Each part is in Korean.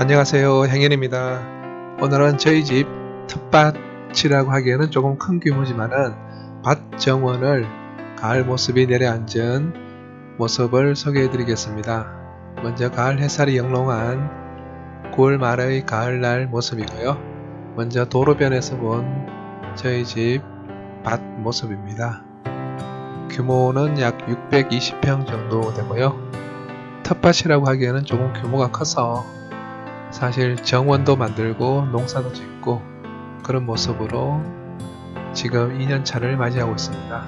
안녕하세요. 행연입니다. 오늘은 저희 집 텃밭이라고 하기에는 조금 큰 규모지만은 밭 정원을 가을 모습이 내려앉은 모습을 소개해 드리겠습니다. 먼저 가을 햇살이 영롱한 9월 말의 가을날 모습이고요. 먼저 도로변에서 본 저희 집 밭 모습입니다. 규모는 약 620평 정도 되고요. 텃밭이라고 하기에는 조금 규모가 커서 사실 정원도 만들고 농사도 짓고 그런 모습으로 지금 2년차를 맞이하고 있습니다.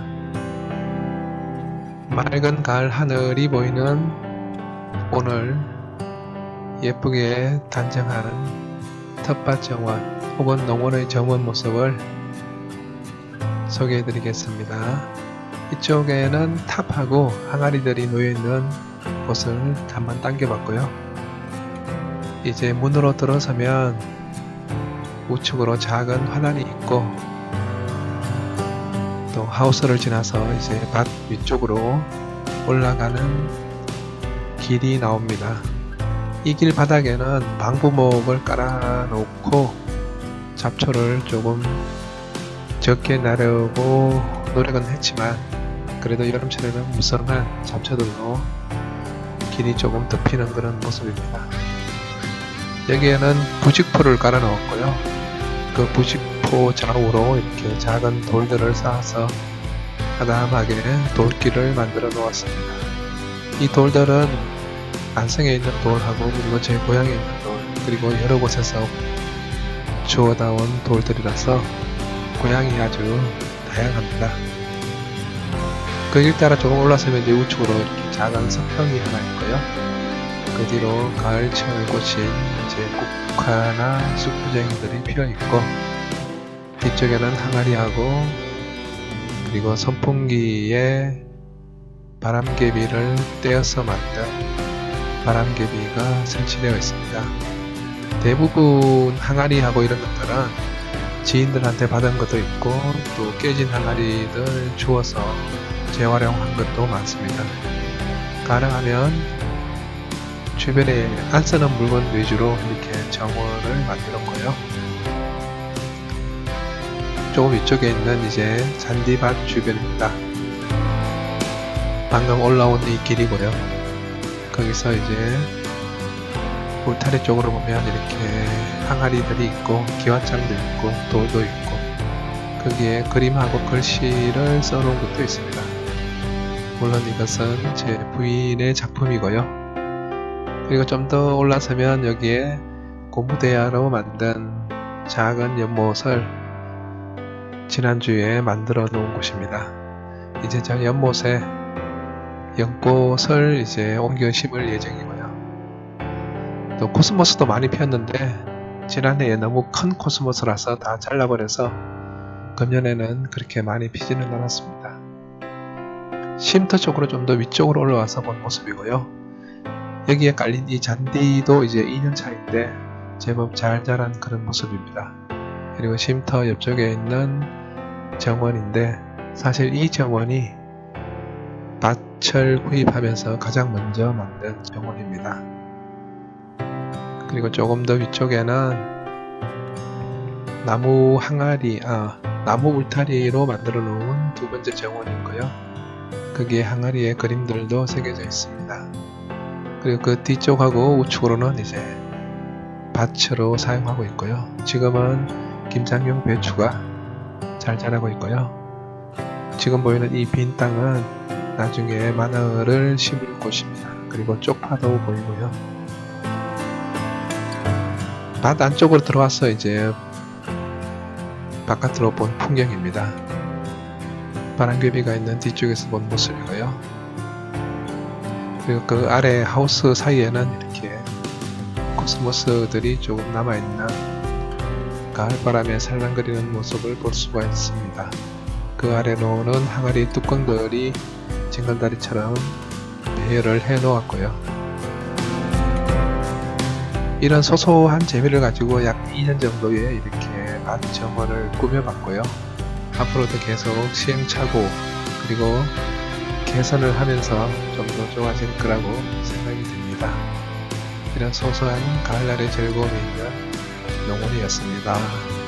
맑은 가을 하늘이 보이는 오늘 예쁘게 단정한 텃밭 정원 혹은 농원의 정원 모습을 소개해 드리겠습니다. 이쪽에는 탑하고 항아리들이 놓여있는 곳을 한번 당겨봤고요. 이제 문으로 들어서면 우측으로 작은 화단이 있고 또 하우스를 지나서 이제 밭 위쪽으로 올라가는 길이 나옵니다. 이 길 바닥에는 방부목을 깔아 놓고 잡초를 조금 적게 나르고 노력은 했지만 그래도 여름철에는 무성한 잡초들로 길이 조금 덮이는 그런 모습입니다. 여기에는 부직포를 깔아 놓았고요. 그 부직포 좌우로 이렇게 작은 돌들을 쌓아서 하담하게 돌길을 만들어 놓았습니다. 이 돌들은 안성에 있는 돌하고 그리고 제 고향에 있는 돌 그리고 여러 곳에서 주워다 온 돌들이라서 고향이 아주 다양합니다. 그 길 따라 조금 올라서면 이제 우측으로 이렇게 작은 석평이 하나 있고요. 그 뒤로 가을철 꽃인 이제 국화나 쑥부쟁이들이 피어 있고 뒤쪽에는 항아리하고 그리고 선풍기에 바람개비를 떼어서 만든 바람개비가 설치되어 있습니다. 대부분 항아리하고 이런 것들은 지인들한테 받은 것도 있고 또 깨진 항아리들 주워서 재활용한 것도 많습니다. 가능하면 주변에 안 쓰는 물건 위주로 이렇게 정원을 만들었고요. 조금 이쪽에 있는 이제 잔디밭 주변입니다. 방금 올라온 이 길이고요. 거기서 이제 울타리 쪽으로 보면 이렇게 항아리들이 있고 기와장도 있고 돌도 있고 거기에 그림하고 글씨를 써놓은 것도 있습니다. 물론 이것은 제 부인의 작품이고요. 그리고 좀 더 올라서면 여기에 고무대야로 만든 작은 연못을 지난주에 만들어 놓은 곳입니다. 이제 저 연못에 연꽃을 이제 옮겨 심을 예정이고요. 또 코스모스도 많이 피었는데 지난해에 너무 큰 코스모스라서 다 잘라버려서 금년에는 그렇게 많이 피지는 않았습니다. 쉼터 쪽으로 좀 더 위쪽으로 올라와서 본 모습이고요. 여기에 깔린 이 잔디도 이제 2년 차인데 제법 잘 자란 그런 모습입니다. 그리고 쉼터 옆쪽에 있는 정원인데 사실 이 정원이 밭을 구입하면서 가장 먼저 만든 정원입니다. 그리고 조금 더 위쪽에는 나무 항아리, 아, 나무 울타리로 만들어 놓은 두 번째 정원이 있고요. 거기에 항아리의 그림들도 새겨져 있습니다. 그리고 그 뒤쪽하고 우측으로는 이제 밭으로 사용하고 있고요. 지금은 김장용 배추가 잘 자라고 있고요. 지금 보이는 이 빈 땅은 나중에 마늘을 심을 곳입니다. 그리고 쪽파도 보이고요. 밭 안쪽으로 들어와서 이제 바깥으로 본 풍경입니다. 바람개비가 있는 뒤쪽에서 본 모습이고요. 그리고 그 아래 하우스 사이에는 이렇게 코스모스들이 조금 남아있는 가을바람에 살랑거리는 모습을 볼 수가 있습니다. 그 아래 놓는 항아리 뚜껑들이 징글다리처럼 배열을 해 놓았고요. 이런 소소한 재미를 가지고 약 2년 정도에 이렇게 밭 정원을 꾸며봤고요. 앞으로도 계속 시행착오 그리고 개선을 하면서 좀 더 좋아질 거라고 생각이 듭니다. 이런 소소한 가을날의 즐거움이 있는 농원이었습니다.